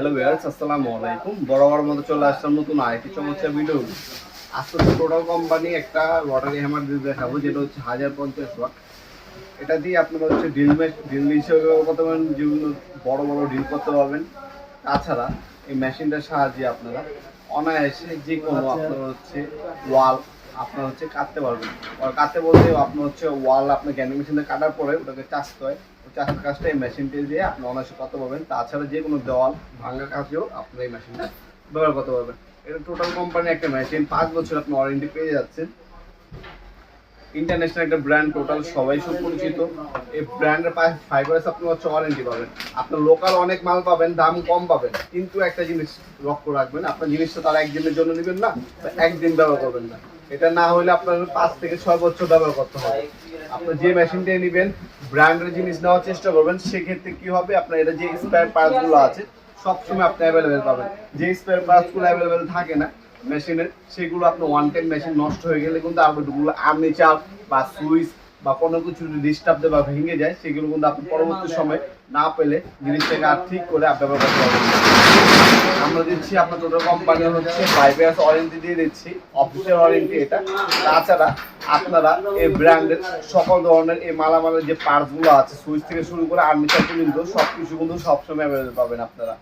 Hello viewers, আসসালামু আলাইকুম। বরাবর মতো চলে আসলাম নতুন আরেকটি চমৎকার ভিডিও আজকে টোটাল কোম্পানি একটা রটারি হ্যামার দিয়ে দেখাবো, যেটা হচ্ছে হাজার পঞ্চাশ ওয়াট এটা দিয়ে আপনারা হচ্ছে ড্রিল ড্রিল হিসেবে করতে পারবেন যেগুলো বড় বড় ড্রিল করতে পারবেন। তাছাড়া এই মেশিনটার সাহায্যে আপনারা অনায়াসে যে কোনো আপনার হচ্ছে ওয়াল আপনার হচ্ছে কাটতে পারবেন। আর কাটতে বলতে আপনার হচ্ছে ওয়াল আপনার গ্যান্ডিং মেশিনে কাটার পরে ওটাকে চাষতে হয়। ওই চাষের কাজটা এই মেশিনটি দিয়ে আপনি অনায়াসে করতে পারবেন। তাছাড়া যে কোনো দেওয়াল ভাঙার কাজেও আপনি এই মেশিনটা ব্যবহার করতে পারবেন। এটা টোটাল কোম্পানি একটা মেশিন পাঁচ বছর আপনি ওয়ারেন্টি পেয়ে যাচ্ছেন। ইন্টারন্যাশনাল একটা ব্র্যান্ড টোটাল সবাই সুপরিচিত। এই ব্র্যান্ডের পাশে ফাইবারস আপনি হচ্ছে ওয়ারেন্টি পাবেন। আপনার লোকাল অনেক মাল পাবেন, দাম কম পাবেন। কিন্তু একটা জিনিস লক্ষ্য রাখবেন, আপনার জিনিসটা তার একদিনের জন্য নেবেন না একদিন ব্যবহার করবেন না। এটা না হলে আপনার পাঁচ থেকে ছয় বছর ব্যবহার করতে হবে। আপনার যে মেশিনটা নেবেন, ব্র্যান্ডের জিনিস নেওয়ার চেষ্টা করবেন, সেক্ষেত্রে কি হবে? আপনার এটা যে স্পেয়ার পার্টসগুলো আছে, সবসময় আপনি অ্যাভেলেবেল পাবেন। যে স্পেয়ার পার্টসগুলো অ্যাভেলেবেল থাকে না মেশিনের সেগুলো আপনার ওয়ান টাইম মেশিন নষ্ট হয়ে গেলে কিন্তু আপনারগুলো আর্নিচার বা সুইচ বা কোনো কিছু যদি ডিস্টার্ব দেয় বা ভেঙে যায়, সেগুলো কিন্তু আপনি পরবর্তী সময় না পেলে জিনিসটাকে আর ঠিক করে আপনি ব্যবহার করতে পারবেন আমরা দিচ্ছি, আপনার টোটাল কোম্পানি হচ্ছে ইয়ার্স ওয়ারেন্টি দিয়ে দিচ্ছি অফিসিয়াল ওয়ারেন্টি এটা। তাছাড়া আপনারা এই ব্র্যান্ডের সকল ধরনের এই মালামালের যে পার্টসগুলো আছে সুইচ থেকে শুরু করে আর্মিচার পর্যন্ত সব কিছু কিন্তু সবসময় অ্যাভেলেবেল পাবেন আপনারা।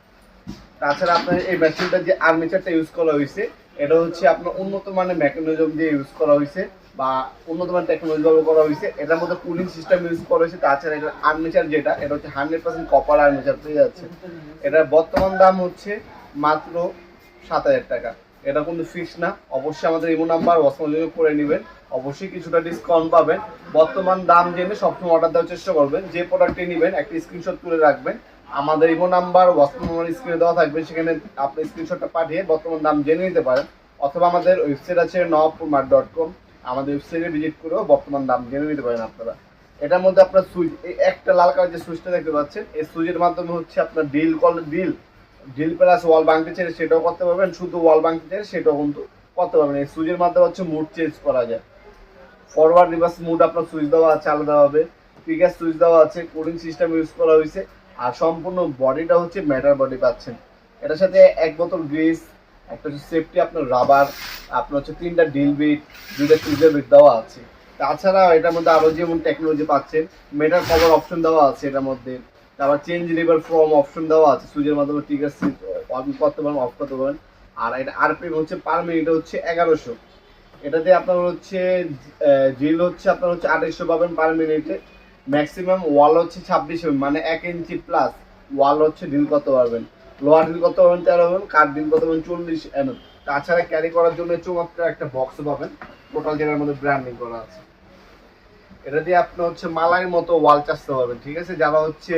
তাছাড়া আপনার এই মেশিনটা যে আর্মিচারটা ইউজ করা হয়েছে, এটা হচ্ছে আপনার উন্নত মানের মেকানিজম দিয়ে ইউজ করা হয়েছে বা উন্নত মানের টেকনোলজি ব্যবহার করা হয়েছে। এটার মধ্যে কুলিং সিস্টেম ইউজ করা হয়েছে, তাছাড়া এটা আর্মিচার যেটা, এটা হচ্ছে হান্ড্রেড পার্সেন্ট কপার আর্মিচার পেয়ে যাচ্ছে। এটার বর্তমান দাম হচ্ছে মাত্র সাত হাজার টাকা। এটা কিন্তু ফিক্স না। অবশ্যই আমাদের ইমো নাম্বার ওয়াসমাল করে নেবেন। অবশ্যই কিছুটা ডিসকাউন্ট পাবেন। বর্তমান দাম জেনে সবসময় অর্ডার দেওয়ার চেষ্টা করবেন। যে প্রোডাক্টটি নেবেন, একটা স্ক্রিনশট তুলে রাখবেন। আমাদের ইমো নাম্বার ওয়াসমাল নাম্বার স্ক্রিনে দেওয়া থাকবে। সেখানে আপনি স্ক্রিনশটটা পাঠিয়ে বর্তমান দাম জেনে নিতে পারেন। অথবা আমাদের ওয়েবসাইট আছে নবপুর ডট কম আমাদের ওয়েবসাইটে ভিজিট করেও বর্তমান দাম জেনে নিতে পারেন আপনারা। এটার মধ্যে আপনার সুইচ এই একটা লাল কালার যে সুইচটা দেখতে পাচ্ছেন, এই সুইচের মাধ্যমে হচ্ছে আপনার deal call deal deal plus wall বাংতে চাইলে সেটাও করতে পারবেন, শুধু ওয়াল বাংতে চাইলে সেটাও কিন্তু করতে পারবেন। এই সুইচের মাধ্যমে হচ্ছে মুড চেঞ্জ করা যায়। ফরওয়ার্ড রিভার্স মুড আপনার সুইচ দেওয়া আছে আলাদাভাবে পিকার সুইচ দেওয়া আছে কুলিং সিস্টেম ইউজ করা হয়েছে। আর সম্পূর্ণ বডিটা হচ্ছে ম্যাটার বডি পাচ্ছেন। এটার সাথে এক বোতল গ্রিস একটা হচ্ছে সেফটি আপনার রাবার আপনার হচ্ছে তিনটা ডিল বিট দুইটা সুইচের বিট দেওয়া আছে। তাছাড়া এটার মধ্যে আরও যেমন টেকনোলজি পাচ্ছেন মেটার কভার অপশন দেওয়া আছে এটার মধ্যে। তারপর চেঞ্জ লিভার ফ্রম অপশন দেওয়া আছে। সুইচের মাধ্যমে টিকার অন করতে পারেন অফ করতে পারেন। আর এটা আরপিএম হচ্ছে পার মিনিট হচ্ছে এগারোশো। এটাতে আপনার হচ্ছে জিল হচ্ছে আপনার হচ্ছে আঠাইশশো পাবেন পার মিনিটে ম্যাক্সিমাম ওয়াল হচ্ছে ছাব্বিশ মানে এক ইঞ্চি প্লাস ওয়াল হচ্ছে ডিল করতে পারবেন। লোয়ার ডিল করতে পারবেন তেরো এমএম কাঠ ডিল করতে পারবেন চল্লিশ এমএম তাছাড়া ক্যারি করার জন্য চমৎকার একটা বক্স পাবেন। টোটাল যেটার মধ্যে ব্র্যান্ডিং করা আছে। এটা দিয়ে আপনি হচ্ছে মালাইয়ের মতো ওয়াল চাষতে পারবেন, ঠিক আছে? যারা হচ্ছে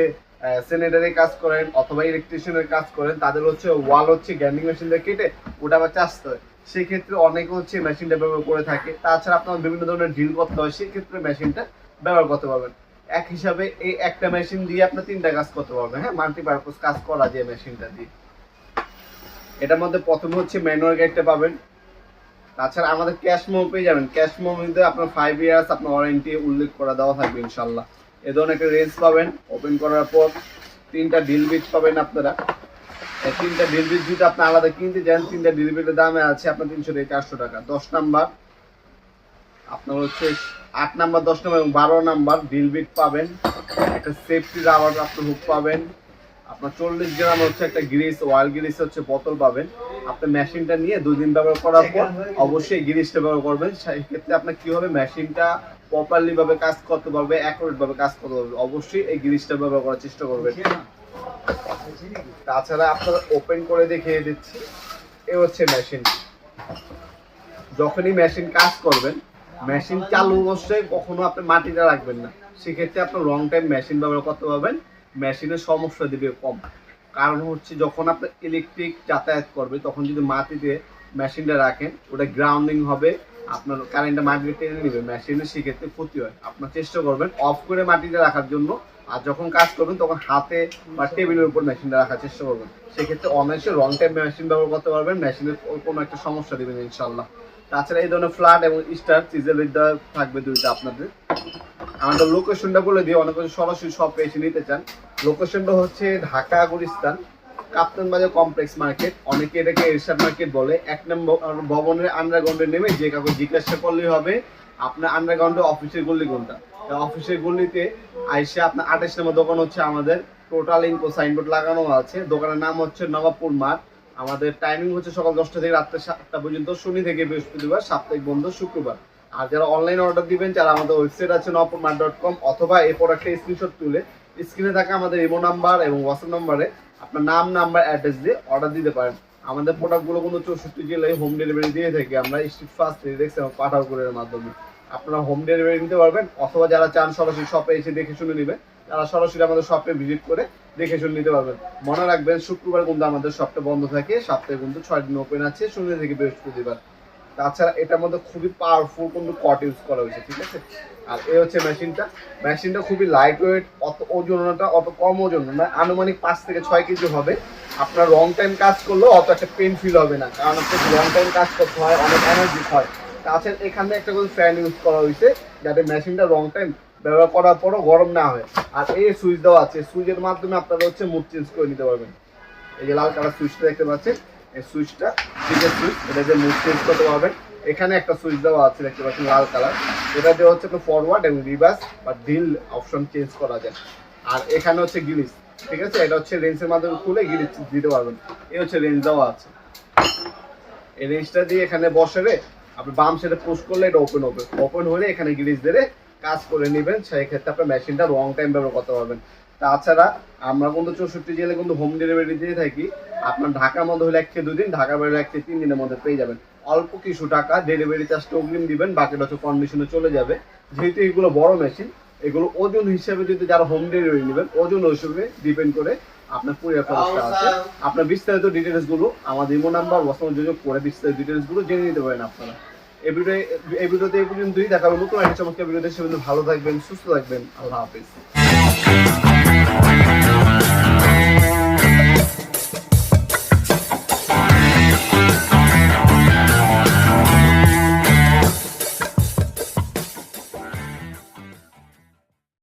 সেনেটারি কাজ করেন অথবা ইলেকট্রিশিয়ানের কাজ করেন, তাদের হচ্ছে ওয়াল হচ্ছে গ্যান্ডিং মেশিন দিয়ে কেটে ওটা আবার চাষতে হয় সেক্ষেত্রে অনেকে হচ্ছে মেশিনটা ব্যবহার করে থাকে। তাছাড়া আপনার বিভিন্ন ধরনের ডিল করতে হয়, সেক্ষেত্রে মেশিনটা ব্যবহার করতে পারবেন। এক হিসাবে এই একটা মেশিন দিয়ে আপনি তিনটা কাজ করতে পারবেন হ্যাঁ? মাল্টিপারপাস কাজ করা যায় মেশিনটা দিয়ে। এটার মধ্যে প্রথমে হচ্ছে ম্যানুয়াল গাইডটা পাবেন। তাছাড়া আমাদের ক্যাশ মোম পেয়ে যাবেন। ক্যাশ মোম আপনার ফাইভ ইয়ার্স আপনার ওয়ারেন্টি উল্লেখ করা দেওয়া থাকবে ইনশাল্লাহ এ ধরনের একটা রেঞ্জ পাবেন। ওপেন করার পর তিনটা ডিল বিট পাবেন আপনারা। তিনটা ডিল বিট যদি আপনি আলাদা কিনতে যান, তিনটা ডিল বিটের দামে আছে আপনার তিনশো থেকে চারশো টাকা। দশ নাম্বার, আপনার হচ্ছে আট নাম্বার, দশ নাম্বার এবং বারো নাম্বার ডিল বিট পাবেন। একটা সেফটি রাবার আপনার হুক পাবেন। আপনার চল্লিশ গ্রাম হচ্ছে একটা গ্রিস অয়েল গ্রিস হচ্ছে বোতল পাবেন। আপনি মেশিনটা নিয়ে দুই দিন ব্যবহার করার পর অবশ্যই গ্রিসটা ব্যবহার করবেন। সেই ক্ষেত্রে আপনার কি হবে? মেশিনটা প্রপারলি ভাবে কাজ করতে পারবে অ্যাকুরেট ভাবে কাজ করতে পারবে। অবশ্যই এই গ্রিসটা ব্যবহার করার চেষ্টা করবেন। তাছাড়া আপনারা ওপেন করে দেখিয়ে দিচ্ছি। এ হচ্ছে মেশিন যখনই মেশিন কাজ করবেন মেশিন চালু অবস্থায় কখনো আপনি মাটিটা রাখবেন না। সেক্ষেত্রে আপনার রং টাইম মেশিন ব্যবহার করতে পারবেন। মেশিনের সমস্যা দিবে কম। কারণ হচ্ছে যখন আপনি ইলেকট্রিক যাতায়াত করবে, তখন যদি মাটিতে মেশিনটা রাখেন, ওটা গ্রাউন্ডিং হবে, আপনার কারেন্টটা মাটিতে টেনে নেবে মেশিনের সেক্ষেত্রে ক্ষতি হয়। আপনার চেষ্টা করবেন অফ করে মাটিতে রাখার জন্য, আর যখন কাজ করবেন, তখন হাতে বা টেবিলের উপর মেশিনটা রাখার চেষ্টা করবেন। সেক্ষেত্রে অনায়াসে রং টাইম মেশিন ব্যবহার করতে পারবেন মেশিনের কোনো একটা সমস্যা দেবেন ইনশাল্লাহ তাছাড়া এই ধরনের ফ্ল্যাট এবং স্টার বিদ্যা থাকবে দুইটা আপনাদের। আমাদের লোকেশনটা বলে দিয়ে অনেক সরাসরি সব এসে নিতে চান। লোকেশনটা হচ্ছে ঢাকা গুলিস্তান, কাপ্তান বাজার কমপ্লেক্স মার্কেট। অনেকে এটাকে এরশাদ মার্কেট বলে। এক নম্বর ভবনের আন্ডারগ্রাউন্ডে নেমে যে কাউকে জিজ্ঞাসা করলেই হবে, আপনার আন্ডারগ্রাউন্ডে অফিসের গল্লি কোনটা? অফিসের গল্লিতে আইসে আপনার আঠাশ নম্বর দোকান হচ্ছে আমাদের টোটাল ইনকো সাইনবোর্ড লাগানো আছে। দোকানের নাম হচ্ছে নবাবপুর মাঠ। আমাদের টাইমিং হচ্ছে সকাল দশটা থেকে রাত্রে সাতটা পর্যন্ত, শনি থেকে বৃহস্পতিবার, সাপ্তাহিক বন্ধ শুক্রবার। আর যারা অনলাইন অর্ডার দিবেন, যারা আমাদের ওয়েবসাইট আছে নপুরমার ডট কম, অথবা এই প্রোডাক্টের স্ক্রিনশট তুলে স্ক্রিনে থাকা আমাদের ইমো নাম্বার এবং হোয়াটসঅ্যাপ নাম্বারে আপনার নাম নাম্বার অ্যাড্রেস দিয়ে অর্ডার দিতে পারেন। আমাদের প্রোডাক্টগুলো কিন্তু চৌষট্টি জেলায় হোম ডেলিভারি দিয়ে থাকি। আমরা স্ট্রিট ফাস্ট রিডেক্স এবং পাঠাও কুরিয়ারের মাধ্যমে। আপনারা হোম ডেলিভারি নিতে পারবেন অথবা যারা চান সরাসরি শপে এসে দেখে শুনে নেবেন, তারা সরাসরি আমাদের শপে ভিজিট করে দেখে শুনে নিতে পারবেন। মনে রাখবেন, শুক্রবার কিন্তু আমাদের শপটা বন্ধ থাকে। সপ্তাহে কিন্তু ছয় দিন ওপেন আছে শনি থেকে বৃহস্পতিবার। তাছাড়া এটার মধ্যে খুবই পাওয়ারফুল কিন্তু কট ইউজ করা হয়েছে, ঠিক আছে? আর এই হচ্ছে মেশিনটা মেশিনটা খুবই লাইট ওয়েট অত ওজনটা অত কম ওজন না আনুমানিক পাঁচ থেকে ছয় কেজি হবে। আপনার রং টাইম কাজ করলেও অত একটা পেন ফিল হবে না, কারণ আপনার লং টাইম কাজ করতে হয়, অনেক এনার্জি হয়। তাছাড়া এখানে একটা করে ফ্যান ইউজ করা হয়েছে, যাতে মেশিনটা রং টাইম ব্যবহার করার পরও গরম না হয়। আর এই সুইচ দেওয়া আছে সুইচের মাধ্যমে আপনারা হচ্ছে মুড চেঞ্জ করে নিতে পারবেন। এই যে লাল কালার সুইচটা দেখতে পাচ্ছেন এই সুইচটা ডিজেল সুইচ, এটা যে মুড চেঞ্জ করতে পারবেন। এখানে একটা সুইচ দেওয়া আছে, দেখতে পাচ্ছেন লাল কালার। এটা দিয়ে হচ্ছে আপনার ফরওয়ার্ড এবং রিভার্স বা ডিল অপশন চেঞ্জ করা যায়। আর এখানে হচ্ছে গিলিস ঠিক আছে? এটা হচ্ছে রেঞ্জের মাধ্যমে খুলে গিলিস দিতে পারবেন। এই হচ্ছে রেঞ্জ দেওয়া আছে। এই রেঞ্জটা দিয়ে এখানে বসে রে, আপনি বাম সাইডে পুশ করলে এটা ওপেন হবে। ওপেন হলে এখানে গিলিস দিয়ে কাজ করে নেবেন। সেই ক্ষেত্রে আপনার মেশিনটা লং টাইম ব্যবহার করতে পারবেন। তাছাড়া আমরা কিন্তু চৌষট্টি জেলে কিন্তু হোম ডেলিভারি দিয়ে থাকি। আপনার ঢাকার মধ্যে হলে এক থেকে দুদিন ঢাকার বাইরে এক থেকে তিন দিনের মধ্যে পেয়ে যাবেন। অল্প কিছু টাকা ডেলিভারি চার্জটা অগ্রিম দিবেন বাকিটা হচ্ছে কন্ডিশনে চলে যাবে। যেহেতু এগুলো বড় মেশিন এগুলো ওজন হিসেবে যদি যারা হোম ডেলিভারি নেবেন ওজন হিসেবে ডিপেন্ড করে আপনার কুরিয়ার খরচটা আছে আপনার বিস্তারিত ডিটেলসগুলো আমাদের ইমো নাম্বার বর্তমান যোগাযোগ করে বিস্তারিত ডিটেলসগুলো জেনে নিতে পারেন আপনারা। এই ভিডিও এই ভিডিওতে এই পর্যন্তই। দেখাবো নতুন একটা চমৎকার ভিডিও দেখে ভালো থাকবেন সুস্থ থাকবেন। আল্লাহ হাফিজ।